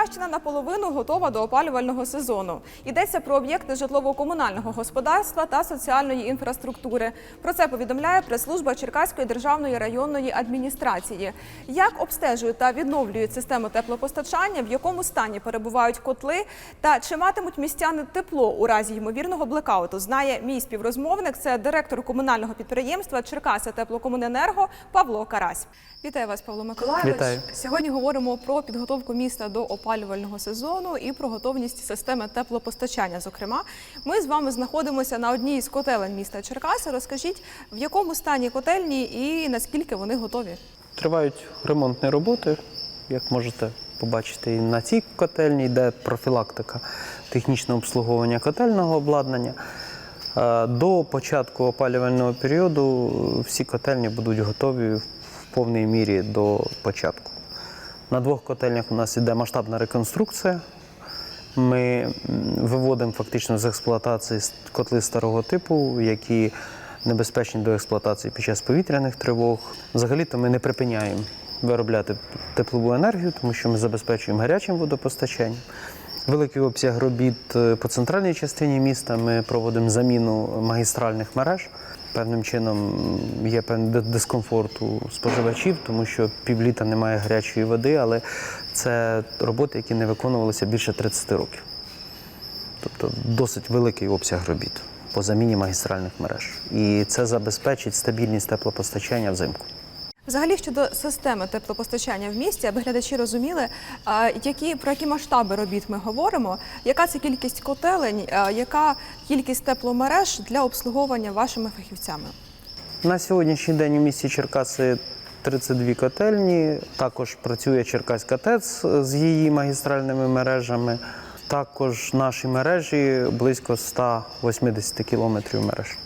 Черкащина наполовину готова до опалювального сезону. Йдеться про об'єкти житлово-комунального господарства та соціальної інфраструктури. Про це повідомляє прес-служба Черкаської державної районної адміністрації. Як обстежують та відновлюють систему теплопостачання, в якому стані перебувають котли, та чи матимуть містяни тепло у разі ймовірного блекауту, знає мій співрозмовник. Це директор комунального підприємства Черкаса Теплокомуненерго Павло Карась. Вітаю вас, Павло Миколаївич. Вітаю. Сьогодні говоримо про підготовку міста до опалювального сезону і про готовність системи теплопостачання. Зокрема, ми з вами знаходимося на одній із котелень міста Черкаси. Розкажіть, в якому стані котельні і наскільки вони готові? Тривають ремонтні роботи, як можете побачити, і на цій котельні йде профілактика технічного обслуговування котельного обладнання. Е, До початку опалювального періоду всі котельні будуть готові в повній мірі до початку. На двох котельнях у нас іде масштабна реконструкція. Ми виводимо фактично з експлуатації котли старого типу, які небезпечні до експлуатації під час повітряних тривог. Взагалі-то ми не припиняємо виробляти теплову енергію, тому що ми забезпечуємо гарячим водопостачанням. Великий обсяг робіт е, по центральній частині міста. Ми проводимо заміну магістральних мереж. Певним чином є певний ди- дискомфорт у споживачів, тому що півліта немає гарячої води, але це роботи, які не виконувалися більше 30 років. Тобто досить великий обсяг робіт по заміні магістральних мереж. І це забезпечить стабільність теплопостачання взимку. Взагалі щодо системи теплопостачання в місті, аби глядачі розуміли, які про які масштаби робіт ми говоримо, яка це кількість котелень, яка кількість тепломереж для обслуговування вашими фахівцями. На сьогоднішній день у місті Черкаси 32 котельні. Також працює Черкаська ТЕЦ з її магістральними мережами. Також наші мережі близько 180 кілометрів мереж.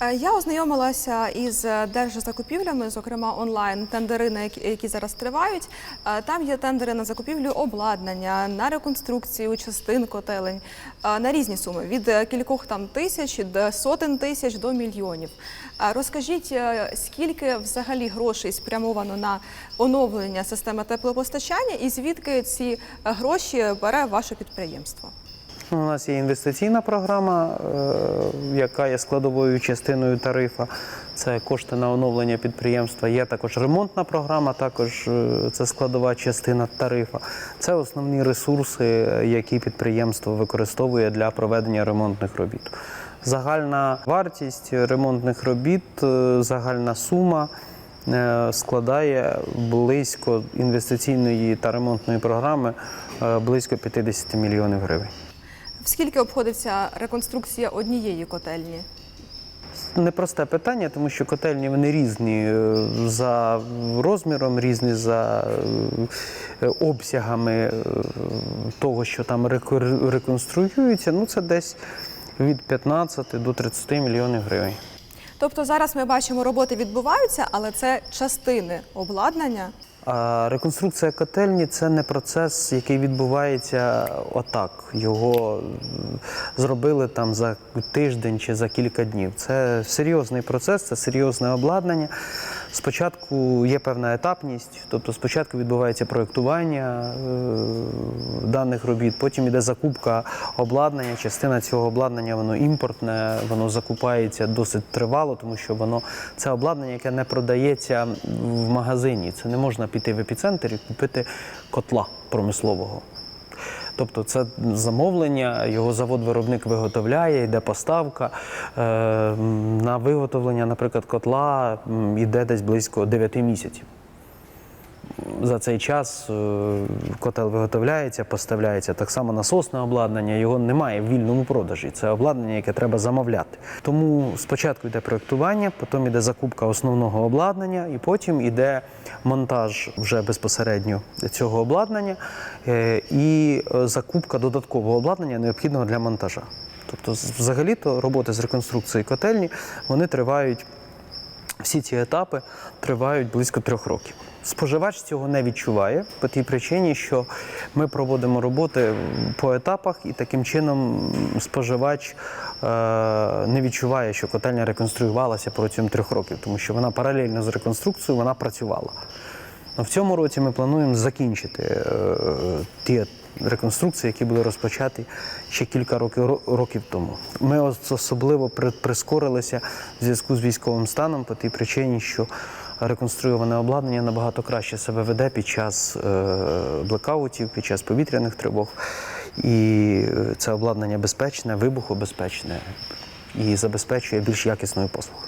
Е, Я ознайомилася із е, держзакупівлями, зокрема онлайн тендери, на які, зараз тривають. Е, Там є тендери на закупівлю обладнання, на реконструкцію частин котелень на різні суми від кількох там тисяч до сотень тисяч до мільйонів. Розкажіть, скільки взагалі грошей спрямовано на оновлення системи теплопостачання, і звідки ці гроші бере ваше підприємство? У нас є інвестиційна програма, е, яка є складовою частиною тарифа. Це кошти на оновлення підприємства. Є також ремонтна програма, також е, це складова частина тарифа. Це основні ресурси, е, які підприємство використовує для проведення ремонтних робіт. Загальна вартість ремонтних робіт, загальна сума складає близько інвестиційної та ремонтної програми близько 50 мільйонів гривень. В скільки обходиться реконструкція однієї котельні? Непросте питання, тому що котельні вони різні е, за розміром, різні за е, обсягами е, того, що там реко- реконструюється. Ну, це десь від 15 до 30 мільйонів гривень. Тобто зараз ми бачимо, роботи відбуваються, але це частини обладнання. Реконструкція котельні це не процес, який відбувається отак. Його зробили там за тиждень чи за кілька днів. Це серйозний процес, це серйозне обладнання. Спочатку є певна етапність, тобто спочатку відбувається проєктування е, даних робіт, потім іде закупка обладнання. Частина цього обладнання воно імпортне, воно закупається досить тривало, тому що воно це обладнання, яке не продається в магазині. Це не можна піти в епіцентр і купити котла промислового. Тобто це замовлення, його завод-виробник виготовляє, йде поставка. Е, на виготовлення, наприклад, котла йде десь близько 9 місяців. За цей час е, котел виготовляється, поставляється. Так само насосне обладнання, його немає в вільному продажі. Це обладнання, яке треба замовляти. Тому спочатку йде проєктування, потім йде закупка основного обладнання, і потім йде монтаж вже безпосередньо цього обладнання е, і е, закупка додаткового обладнання, необхідного для монтажа. Тобто, взагалі-то роботи з реконструкції котельні вони тривають всі ці етапи тривають близько трьох років. Споживач цього не відчуває по тій причині, що ми проводимо роботи по етапах, і таким чином споживач е, не відчуває, що котельня реконструювалася протягом трьох років, тому що вона паралельно з реконструкцією вона працювала. Но в цьому році ми плануємо закінчити е, ті реконструкції, які були розпочаті ще кілька років, років тому. Ми особливо при- прискорилися в зв'язку з військовим станом по тій причині, що реконструйоване обладнання набагато краще себе веде під час е, блекаутів, під час повітряних тривог. І е, це обладнання безпечне, вибухобезпечне і забезпечує більш якісною послугу.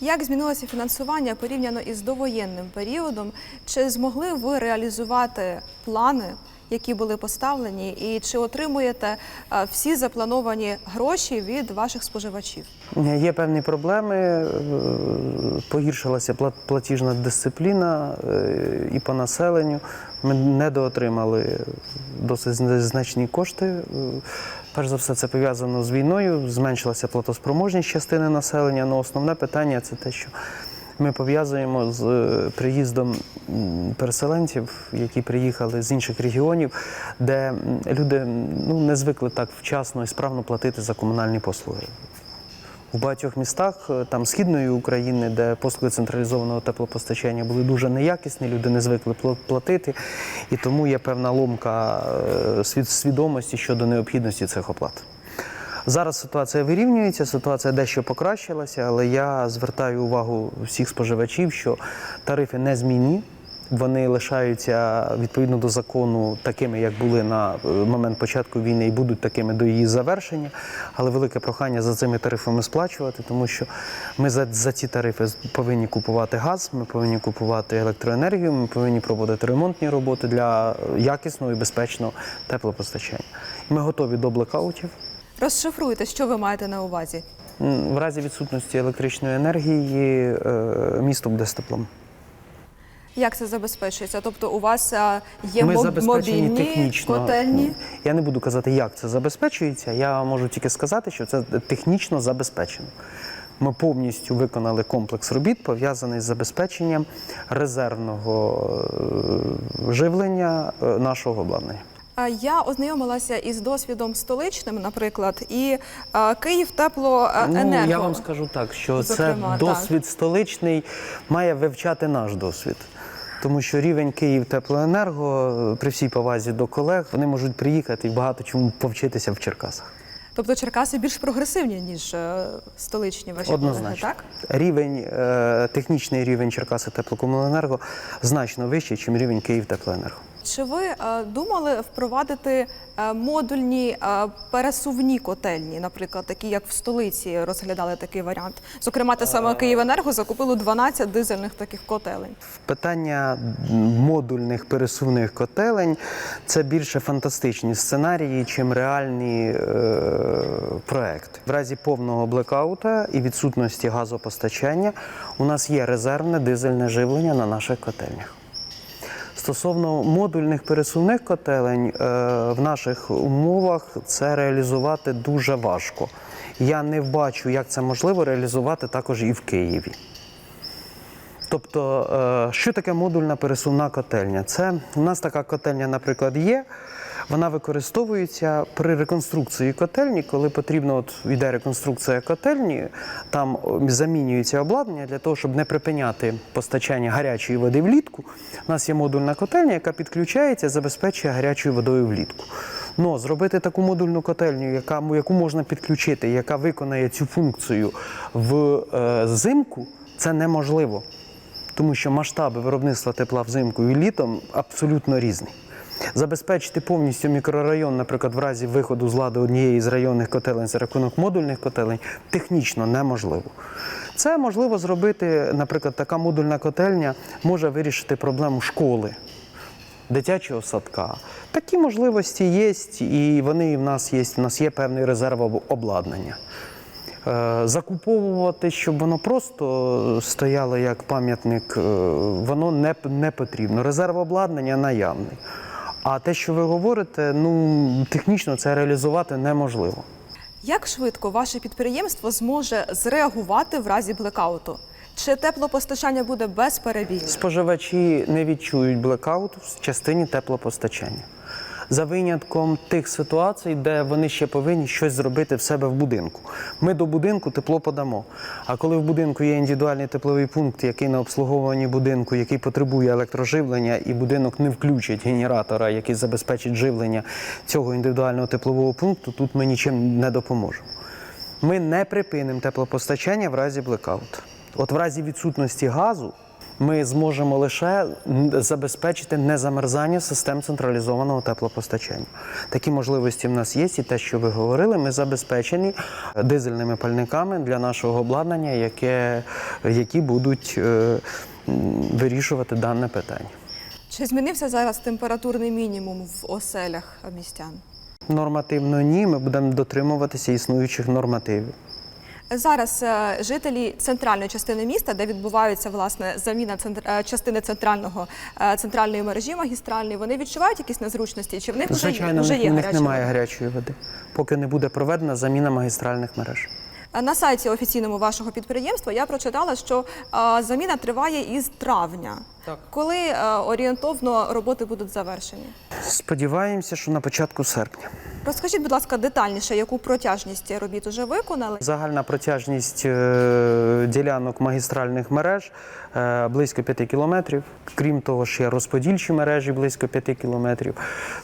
Як змінилося фінансування порівняно із довоєнним періодом? Чи змогли ви реалізувати плани, які були поставлені, і чи отримуєте е, всі заплановані гроші від ваших споживачів? Є певні проблеми, е, погіршилася платіжна дисципліна е, і по населенню. Ми недоотримали досить значні кошти. Перш за все, це пов'язано з війною, зменшилася платоспроможність частини населення. але основне питання це те, що ми пов'язуємо з е, приїздом переселенців, які приїхали з інших регіонів, де люди ну, не звикли так вчасно і справно платити за комунальні послуги. В багатьох містах е, там східної України, де послуги централізованого теплопостачання були дуже неякісні, люди не звикли пла- платити, і тому є певна ломка е, свідомості щодо необхідності цих оплат. Зараз ситуація вирівнюється, ситуація дещо покращилася, але я звертаю увагу всіх споживачів, що тарифи не змінні. Вони лишаються відповідно до закону такими, як були на е, момент початку війни, і будуть такими до її завершення. Але велике прохання за цими тарифами сплачувати, тому що ми за, за ці тарифи повинні купувати газ, ми повинні купувати електроенергію, ми повинні проводити ремонтні роботи для е, якісного і безпечного теплопостачання. Ми готові до блекаутів. Розшифруйте, що ви маєте на увазі. В разі відсутності електричної енергії е, місто буде з теплом. Як це забезпечується? Тобто, у вас е, є Ми моб- мобільні технічно. котельні? Я не буду казати, як це забезпечується. Я можу тільки сказати, що це технічно забезпечено. Ми повністю виконали комплекс робіт, пов'язаний з забезпеченням резервного е, живлення нашого обладнання. Я ознайомилася із досвідом столичним, наприклад, і е, Київ теплоенерго. Ну, я вам скажу так, що Зокрема, це досвід столичний має вивчати наш досвід. Тому що рівень Київ теплоенерго, при всій повазі до колег, вони можуть приїхати і багато чому повчитися в Черкасах. Тобто Черкаси більш прогресивні, ніж е, столичні ваші колеги, Однозначно. так? Рівень, е, технічний рівень Черкаси теплокомуненерго значно вищий, ніж рівень Київ теплоенерго. Чи ви е, думали впровадити е, модульні е, пересувні котельні, наприклад, такі як в столиці розглядали такий варіант? Зокрема, те саме Київенерго закупило 12 дизельних таких котелень. Питання модульних пересувних котелень це більше фантастичні сценарії, чим реальні е, проекти. В разі повного блекаута і відсутності газопостачання у нас є резервне дизельне живлення на наших котельнях. Стосовно модульних пересувних котелень, е, в наших умовах це реалізувати дуже важко. Я не бачу, як це можливо реалізувати також і в Києві. Тобто, е, що таке модульна пересувна котельня? Це у нас така котельня, наприклад, є. Вона використовується при реконструкції котельні, коли потрібно, от йде реконструкція котельні, там замінюється обладнання для того, щоб не припиняти постачання гарячої води влітку. У нас є модульна котельня, яка підключається, забезпечує гарячою водою влітку. Но зробити таку модульну котельню, яка, яку можна підключити, яка виконає цю функцію е, зимку, це неможливо тому що масштаби виробництва тепла взимку і літом абсолютно різні. Забезпечити повністю мікрорайон, наприклад, в разі виходу з ладу однієї з районних котелень за рахунок модульних котелень, технічно неможливо. Це можливо зробити, наприклад, така модульна котельня може вирішити проблему школи, дитячого садка. Такі можливості є, і вони в нас є. У нас є певний резерв обладнання. Е, Закуповувати, щоб воно просто стояло як пам'ятник, е, воно не, не потрібно. Резерв обладнання наявний. А те, що ви говорите, ну технічно це реалізувати неможливо. Як швидко ваше підприємство зможе зреагувати в разі блекауту? Чи теплопостачання буде безперебійним? Споживачі не відчують блекаут в частині теплопостачання. За винятком тих ситуацій, де вони ще повинні щось зробити в себе в будинку. Ми до будинку тепло подамо. А коли в будинку є індивідуальний тепловий пункт, який на обслуговуванні будинку, який потребує електроживлення, і будинок не включить генератора, який забезпечить живлення цього індивідуального теплового пункту, тут ми нічим не допоможемо. Ми не припинимо теплопостачання в разі блекауту. От в разі відсутності газу ми зможемо лише забезпечити незамерзання систем централізованого теплопостачання. Такі можливості в нас є, і те, що ви говорили, ми забезпечені дизельними пальниками для нашого обладнання, яке, які будуть е, вирішувати дане питання. Чи змінився зараз температурний мінімум в оселях містян? Нормативно ні, ми будемо дотримуватися існуючих нормативів. Зараз е, жителі центральної частини міста, де відбувається власне заміна центр... е, частини центрального е, центральної мережі магістральної, вони відчувають якісь незручності? Чи в них вже, Звичайно, в вже є в них гаряча немає вода? гарячої води, поки не буде проведена заміна магістральних мереж. На сайті офіційному вашого підприємства я прочитала, що заміна триває із травня. Так. Коли орієнтовно роботи будуть завершені? Сподіваємося, що на початку серпня. Розкажіть, будь ласка, детальніше, яку протяжність робіт уже виконали? Загальна протяжність е, ділянок магістральних мереж е, близько 5 кілометрів. Крім того, ще розподільчі мережі близько 5 кілометрів.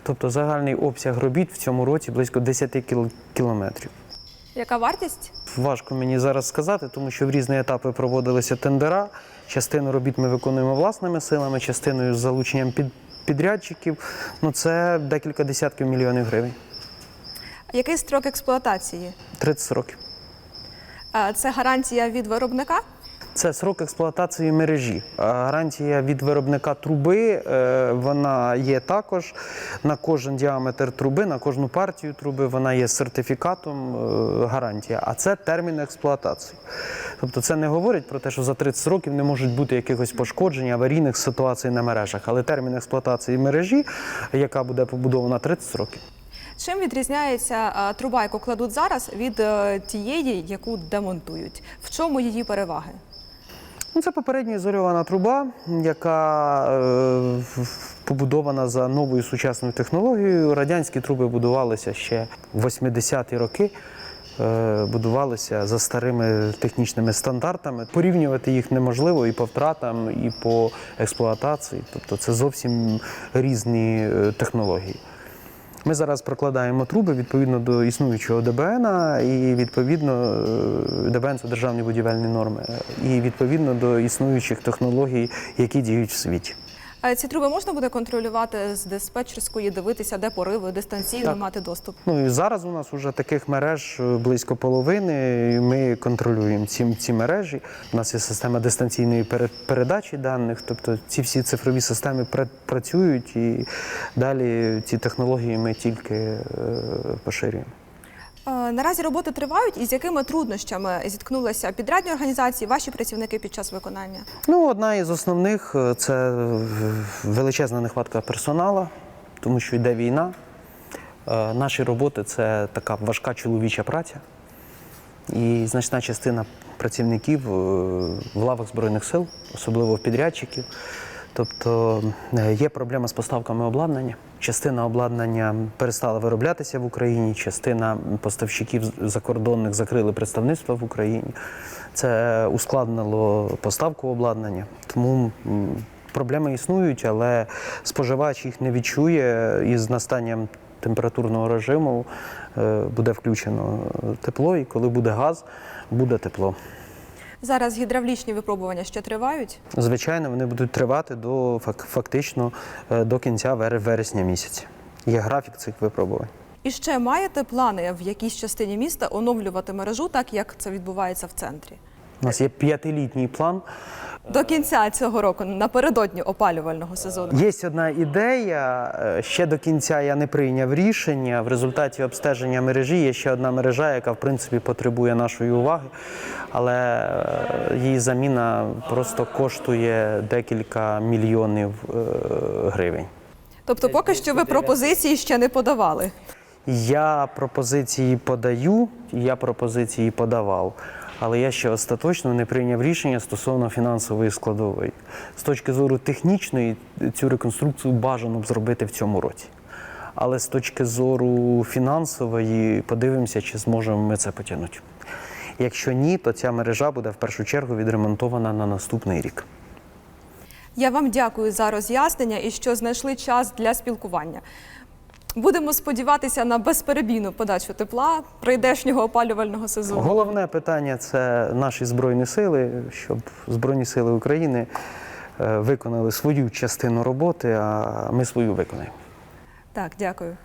Тобто загальний обсяг робіт в цьому році близько 10 кіл- кілометрів. Яка вартість? Важко мені зараз сказати, тому що в різні етапи проводилися тендера. Частину робіт ми виконуємо власними силами, частиною з залученням під, підрядчиків. Ну це декілька десятків мільйонів гривень. Який строк експлуатації? 30 років. Це гарантія від виробника? Це срок експлуатації мережі. Гарантія від виробника труби е, вона є також на кожен діаметр труби, на кожну партію труби. Вона є сертифікатом е, гарантія. А це термін експлуатації. Тобто це не говорить про те, що за 30 років не можуть бути якихось пошкоджень, аварійних ситуацій на мережах. Але термін експлуатації мережі, яка буде побудована 30 років. Чим відрізняється е, труба, яку кладуть зараз, від тієї, яку демонтують? В чому її переваги? Ну, це попередньо ізольована труба, яка е, побудована за новою сучасною технологією. Радянські труби будувалися ще в 80-ті роки. е, Будувалися за старими технічними стандартами. Порівнювати їх неможливо і по втратам, і по експлуатації. Тобто це зовсім різні е, технології. Ми зараз прокладаємо труби відповідно до існуючого ДБН, і відповідно е, ДБН це державні будівельні норми, і відповідно до існуючих технологій, які діють в світі. Ці труби можна буде контролювати з диспетчерської, дивитися, де пориви, дистанційно Так. мати доступ. Ну і зараз у нас вже таких мереж е, близько половини. і Ми контролюємо ці, ці мережі. У нас є система дистанційної передачі даних, тобто ці всі цифрові системи працюють, і далі ці технології ми тільки е, поширюємо. Е, Наразі роботи тривають, і з якими труднощами зіткнулися підрядні організації, ваші працівники під час виконання? Ну, одна із основних е, це величезна нехватка персоналу, тому що йде війна. Е, Наші роботи це така важка чоловіча праця. І значна частина працівників в лавах Збройних сил, особливо в підрядчиків. Тобто е, є проблема з поставками обладнання. Частина обладнання перестала вироблятися в Україні, частина поставщиків закордонних закрили представництва в Україні. Це ускладнило поставку обладнання. Тому проблеми існують, але споживач їх не відчує і з настанням температурного режиму е, буде включено тепло, і коли буде газ, буде тепло. Зараз гідравлічні випробування ще тривають. Звичайно, вони будуть тривати до фак- фактично е, до кінця вер- вересня місяця. Є графік цих випробувань. І ще маєте плани в якійсь частині міста оновлювати мережу, так як це відбувається в центрі? У нас є п'ятилітній план. До кінця цього року, напередодні опалювального сезону. Є одна ідея. е, Ще до кінця я не прийняв рішення. В результаті обстеження мережі є ще одна мережа, яка в принципі потребує нашої уваги, але е, її заміна просто коштує декілька мільйонів е, гривень. Тобто, поки що ви пропозиції ще не подавали. Я пропозиції подаю, я пропозиції подавав, але я ще остаточно не прийняв рішення стосовно фінансової складової. З точки зору технічної, цю реконструкцію бажано б зробити в цьому році. Але з точки зору фінансової, подивимося, чи зможемо ми це потягнути. Якщо ні, то ця мережа буде в першу чергу відремонтована на наступний рік. Я вам дякую за роз'яснення і що знайшли час для спілкування. Будемо сподіватися на безперебійну подачу тепла прийдешнього опалювального сезону. Головне питання це наші збройні сили, щоб Збройні сили України е, виконали свою частину роботи, а ми свою виконаємо. Так, дякую.